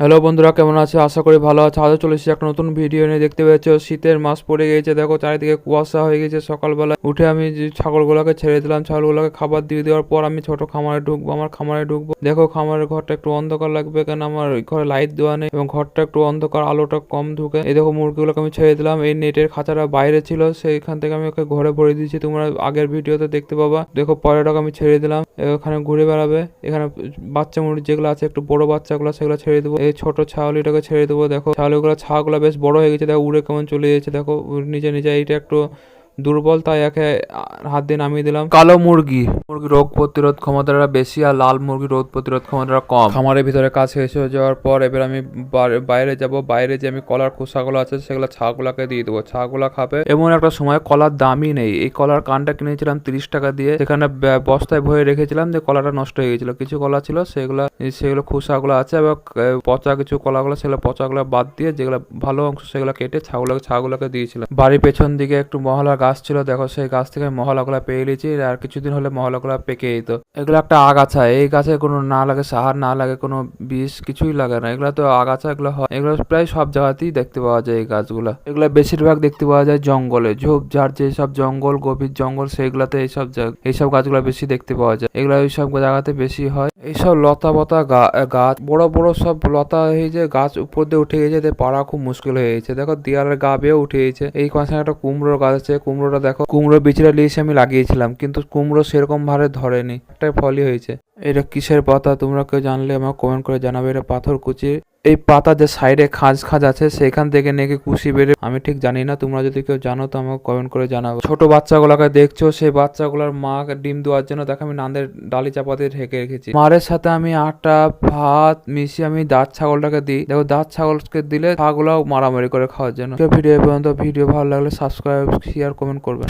Hello বন্ধুরা, কেমন আছে? আশা করি ভালো আছে। আজও চলে এসেছি একটা নতুন ভিডিও নিয়ে। দেখতে পাচ্ছ শীতের মাস পড়ে গেছে দেখো, চারিদিকে কুয়াশা হয়ে গেছে সকালবেলা। উঠে আমি ছাগলগুলোকে ছেড়ে দিলাম, ছাগলগুলোকে খাবার দিয়ে দেওয়ার পর আমি ছোট খামারে ঢুকবো, আমার খামারে ঢুকবো। দেখো, খামারের ঘরটা একটু অন্ধকার লাগবে কেন? আমার ঘরে লাইট দেওয়া নেই এবং ঘরটা একটু অন্ধকার, আলোটা কম ঢুকে। এই দেখো, মুরগিগুলোকে আমি ছেড়ে দিলাম। এই নেটের খাঁচাটা বাইরে ছিল, সেইখান থেকে আমি ওকে ঘরে ভরে দিয়েছি। তোমরা আগের ভিডিওতে দেখতে পাবা। দেখো, পরেটাকে আমি ছেড়ে দিলাম। এখানে ঘুরে বেড়াবে। এখানে বাচ্চা মুরগি যেগুলো আছে, একটু বড় বাচ্চাগুলো, সেগুলো ছেড়ে দেবো। এই ছোট ছাগলিটাকে ছেড়ে দেবো। দেখো ছাগলিগুলো ছাগুলো বেশ বড় হয়ে গেছে। দেখো উড়ে কেমন চলে যাচ্ছে। দেখো, নিচে নিচে, এইটা একটু দুর্বল তাই একে হাত দিয়ে নামিয়ে দিলাম। কালো মুরগি। মুরগি রোগ প্রতিরোধ ক্ষমতাটা বেশি আর লাল মুরগি রোগ প্রতিরোধ ক্ষমতাটা কম। খামারের ভিতরে কাজ শেষ হয়ে যাওয়ার পর এবার আমি বাইরে যাব। বাইরে যে আমি কলার খোসাগুলো আছে সেগুলো ছাগুলাকে দিয়ে দেবো। ছাগুলা খাবে। এমন একটা সময় কলার দামই নেই। এই কলার কানটা কিনেছিলাম তিরিশ টাকা দিয়ে। সেখানে বস্তায় ভরে রেখেছিলাম যে কলাটা নষ্ট হয়ে গেছিল। কিছু কলা ছিল সেগুলো সেগুলো খোসাগুলো আছে এবং পচা কিছু কলাগুলো সেগুলো পচাগুলো বাদ দিয়ে যেগুলো ভালো অংশ সেগুলো কেটে ছাগুলোকে ছাগুলোকে দিয়েছিলাম। বাড়ির পেছন দিকে একটু মহলা গাছ ছিল, দেখো সেই গাছ থেকে মহলাগুলা পেয়ে নিয়েছি আর কিছুদিন হলে মহলাগুলা পেকে যেত। এগুলো একটা আগাছা, এই গাছে কোনো না লাগে সাহার না লাগে কোনো বিষ, কিছুই লাগে না। এগুলো তো আগাছা, এগুলো হয়, এগুলো প্রায় সব জায়গাতেই দেখতে পাওয়া যায় এই গাছগুলো। এগুলো বেশিরভাগ দেখতে পাওয়া যায় জঙ্গলে ঝোপঝাড় যেসব জঙ্গল, গভীর জঙ্গল, সেইগুলোতে এইসব এইসব গাছগুলো বেশি দেখতে পাওয়া যায়। এগুলো এইসব জায়গাতে বেশি হয়। এইসব লতা বতা গাছ, বড় বড় সব লতা হয়ে যে গাছ উপর দিয়ে উঠে গেছে এতে পাড়া খুব মুশকিল হয়ে গেছে। দেখো দেয়ালের গা বেয়ে উঠে গেছে। এই পাশে একটা কুমড়োর গাছ আছে, কুমড়োটা দেখো কুমড়ো বিচিটা লিয়েছে আমি লাগিয়েছিলাম, কিন্তু কুমড়ো সেরকম ভাবে ধরেনি। একটা ফলই হয়েছে। এটা কিসের পাতা, তোমরা কেউ জানলে আমাকে কমেন্ট করে জানাবে। এটা পাথর কুচি। এই পাতা যে সাইডে খাঁজ খাঁজ আছে, সেখান থেকে নাকি কুশি বেড়ে আমি ঠিক জানি না, তোমরা যদি কেউ জানো তো আমাকে কমেন্ট করে জানাব ছোট বাচ্চাগুলোকে দেখছ, সেই বাচ্চাগুলোর মা ডিম দেওয়ার জন্য দেখো আমি নান্দের ডালি চাপা দিয়ে ঢেকে রেখেছি। মারের সাথে আমি আটা, ভাত মিশিয়ে আমি দাঁত ছাগলটাকে দিই। দেখো, দাঁত ছাগলকে দিলে ছাগলাও মারামারি করে খাওয়ার জন্য। ভিডিও পর্যন্ত। ভিডিও ভালো লাগলে সাবস্ক্রাইব শেয়ার কমেন্ট করবেন।